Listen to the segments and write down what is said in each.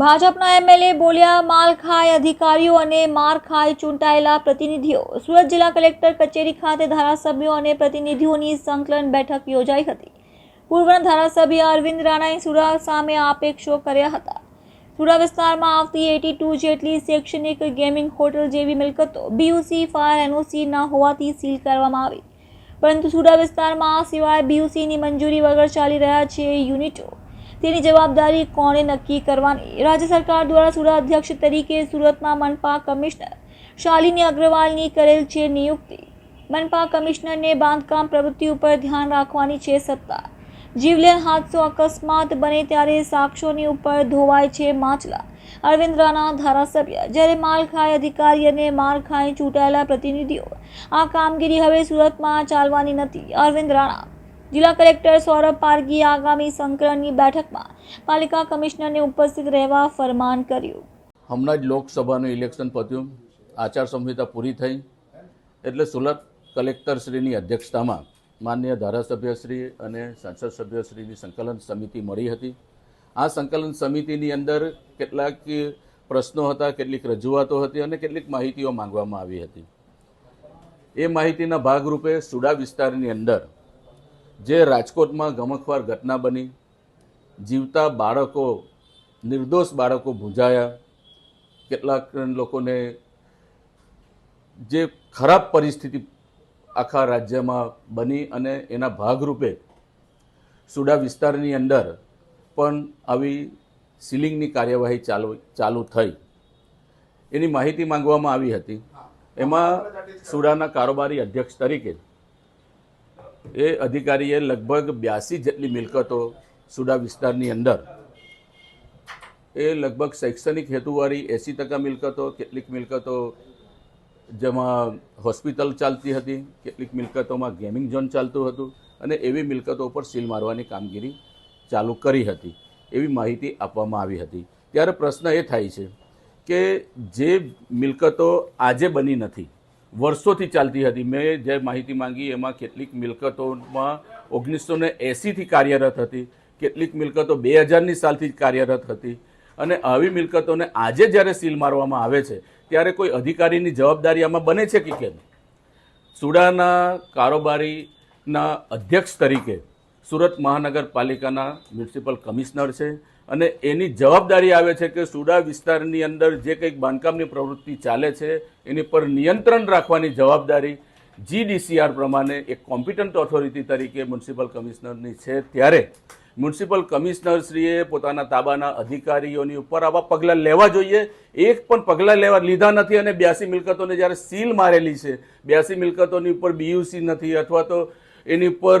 ભાજપના એમએલએ બોલ્યા, માલ ખાય અધિકારીઓ અને માર ખાય ચૂંટાયેલા પ્રતિનિધિઓ. સુરત જિલ્લા કલેક્ટર કચેરી ખાતે ધારાસભ્યો અને પ્રતિનિધિઓની સંકલન બેઠક યોજાઈ હતી. પૂર્વના ધારાસભ્ય અરવિંદ રાણાએ સુરા સામે આક્ષેપો કર્યા હતા. સુરા વિસ્તારમાં આવતી એટી ટુ જેટલી શૈક્ષણિક ગેમિંગ હોટલ જેવી મિલકતો બીયુસી ફાયર એનઓસી ના હોવાથી સીલ કરવામાં આવી. પરંતુ સુરા વિસ્તારમાં આ સિવાય બીયુસીની મંજૂરી વગર ચાલી રહ્યા છે યુનિટો. તેની જવાબદારી કોણે નક્કી કરવાની? રાજ્ય સરકાર દ્વારા સુરત અધ્યક્ષ તરીકે સુરતમાં મનપા કમિશનર શાલિની અગ્રવાલની કરેલ છે નિયુક્તિ. મનપા કમિશનરને બાંધકામ પ્રવૃત્તિ ઉપર ધ્યાન રાખવાની છે સત્તા. જીવલેણ હાદસો અકસ્માત બને ત્યારે સાક્ષોની ઉપર ધોવાય છે માછલા. અરવિંદ રાના ધારાસભ્ય, જ્યારે માલખાય અધિકારી અને માલખાય ચૂંટાયેલા પ્રતિનિધિઓ, આ કામગીરી હવે સુરતમાં ચાલવાની નથી. અરવિંદ રાણા જિલ્લા કલેક્ટર સૌરભ પારગી આગામી સંકલનની બેઠકમાં પાલિકા કમિશનરને ઉપસ્થિત રહેવા ફરમાન કર્યું. હમણાં જ લોકસભાનું ઇલેક્શન પત્યું. આચારસંહિતા પૂરી થઈ. એટલે સુરત કલેક્ટરશ્રીની અધ્યક્ષતામાં માન્ય ધારાસભ્યશ્રી અને સંસદ સભ્યશ્રીની સંકલન સમિતિ મળી હતી. આ સંકલન સમિતિની અંદર કેટલાક પ્રશ્નો હતા, કેટલીક રજૂઆતો હતી અને કેટલીક માહિતીઓ માંગવામાં આવી હતી. એ માહિતીના ભાગરૂપે સુડા વિસ્તારની અંદર જે રાજકોટમાં ગમખવાર ઘટના બની જીવતા બાળકો નિર્દોષ બાળકો ભૂંજાયા. કેટલાક લોકોને જે ખરાબ પરિસ્થિતિ આખા રાજ્યમાં બની અને એના ભાગરૂપે સુડા વિસ્તારની અંદર પણ આવી સીલિંગની કાર્યવાહી ચાલુ ચાલુ થઈ. એની માહિતી માંગવામાં આવી હતી. એમાં સુડાના કારોબારી અધ્યક્ષ તરીકે એ અધિકારીએ લગભગ બ્યાસી જેટલી મિલકતો સુડા વિસ્તારની અંદર, એ લગભગ શૈક્ષણિક હેતુવાળી એંસી ટકા મિલકતો, કેટલીક મિલકતો જેમાં હોસ્પિટલ ચાલતી હતી, કેટલીક મિલકતોમાં ગેમિંગ ઝોન ચાલતું હતું અને એવી મિલકતો ઉપર સીલ મારવાની કામગીરી ચાલુ કરી હતી, એવી માહિતી આપવામાં આવી હતી. ત્યારે પ્રશ્ન એ થાય છે કે જે મિલકતો આજે બની નથી વર્ષોથી ચાલતી હતી. મેં જે માહિતી માંગી એમાં કેટલીક મિલકતોમાં ઓગણીસો ને એંસીથી કાર્યરત હતી. કેટલીક મિલકતો બે હજારની સાલથી કાર્યરત હતી. અને આવી મિલકતોને આજે જ્યારે સીલ મારવામાં આવે છે, ત્યારે કોઈ અધિકારીની જવાબદારી આમાં બને છે કે કેમ? સુડાના કારોબારીના અધ્યક્ષ તરીકે સુરત મહાનગરપાલિકાના મ્યુનિસિપલ કમિશનર છે અને એની જવાબદારી આવે છે કે સુડા વિસ્તારની અંદર જે કંઈક બાંધકામની પ્રવૃત્તિ ચાલે છે, એની પર નિયંત્રણ રાખવાની જવાબદારી જીડીસીઆર પ્રમાણે એક કોમ્પિટન્ટ ઓથોરિટી તરીકે મ્યુનિસિપલ કમિશનરની છે. ત્યારે મ્યુનિસિપલ કમિશનરશ્રીએ પોતાના તાબાના અધિકારીઓની ઉપર આવા પગલાં લેવા જોઈએ. એક પણ પગલાં લેવા લીધા નથી અને બ્યાસી મિલકતોને જ્યારે સીલ મારેલી છે, બ્યાસી મિલકતોની ઉપર બીયુસી નથી અથવા તો એની ઉપર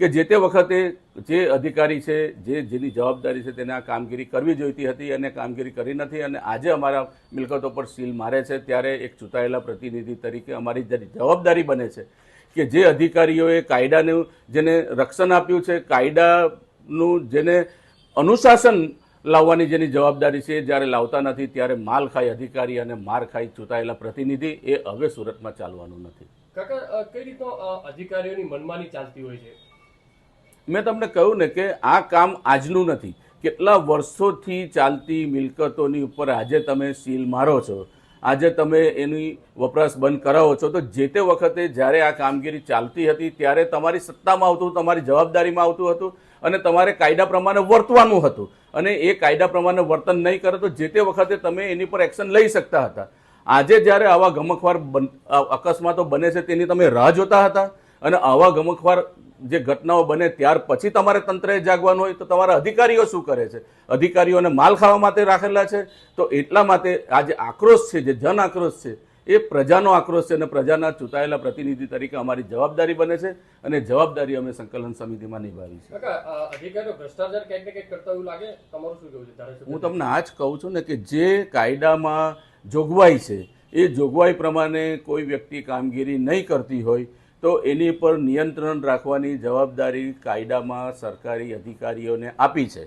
કે જે તે વખતે જે અધિકારી છે, જે જેની જવાબદારી છે તેને આ કામગીરી કરવી જોઈતી હતી અને કામગીરી કરી નથી અને આજે અમારા મિલકતો પર સીલ મારે છે, ત્યારે એક ચૂંટાયેલા પ્રતિનિધિ તરીકે અમારી જવાબદારી બને છે કે જે અધિકારીઓએ કાયદાનું જેને રક્ષણ આપ્યું છે, કાયદાનું જેને અનુશાસન લાવવાની જેની જવાબદારી છે જ્યારે લાવતા નથી, ત્યારે માલ ખાઈ અધિકારી અને માર ખાઈ ચૂંટાયેલા પ્રતિનિધિ એ હવે સુરતમાં ચાલવાનું નથી. કાકા કઈ રીતનો અધિકારીઓની મનમાની ચાલતી હોય છે? મેં તમને કહ્યું ને કે આ કામ આજનું નથી. કેટલા વર્ષોથી ચાલતી મિલકતોની ઉપર આજે તમે સીલ મારો છો. આજે તમે એની વપરાશ બંધ કરાવો છો. તો જે તે વખતે જ્યારે આ કામગીરી ચાલતી હતી, ત્યારે તમારી સત્તામાં આવતું, તમારી જવાબદારીમાં આવતું હતું અને તમારે કાયદા પ્રમાણે વર્તવાનું હતું. અને એ કાયદા પ્રમાણે વર્તન નહીં કરે તો જે તે વખતે તમે એની પર એક્શન લઈ શકતા હતા. આજે જ્યારે આવા ગમખવાર અકસ્માતો બને છે તેની તમે રાહ જોતા હતા અને આવા ગમખવાર જે ઘટનાઓ બને ત્યાર પછી તમારે તંત્રએ જાગવાનું હોય તો તમારા અધિકારીઓ શું કરે છે? અધિકારીઓને માલ ખાવા માટે રાખેલા છે? તો એટલા માટે આ જે આક્રોશ છે જે જન આક્રોશ છે એ પ્રજાનો આક્રોશ છે અને પ્રજાના ચૂંટાયેલા પ્રતિનિધિ તરીકે અમારી જવાબદારી બને છે અને જવાબદારી અમે સંકલન સમિતિમાં નિભાવી છે કાકા અ, અધિકારીઓ ભ્રષ્ટાચાર ક્યાંક ને ક્યાંક કરતા એવું લાગે? તમારું શું કેવું છે? ધારાસભ્ય હું તમને આ જ કહું છું ને કે જે કાયદામાં જોગવાઈ છે એ જોગવાઈ પ્રમાણે કોઈ વ્યક્તિ કામગીરી નહીં કરતી હોય તો એની પર નિયંત્રણ રાખવાની જવાબદારી કાયદામાં સરકારી અધિકારીઓને આપી છે.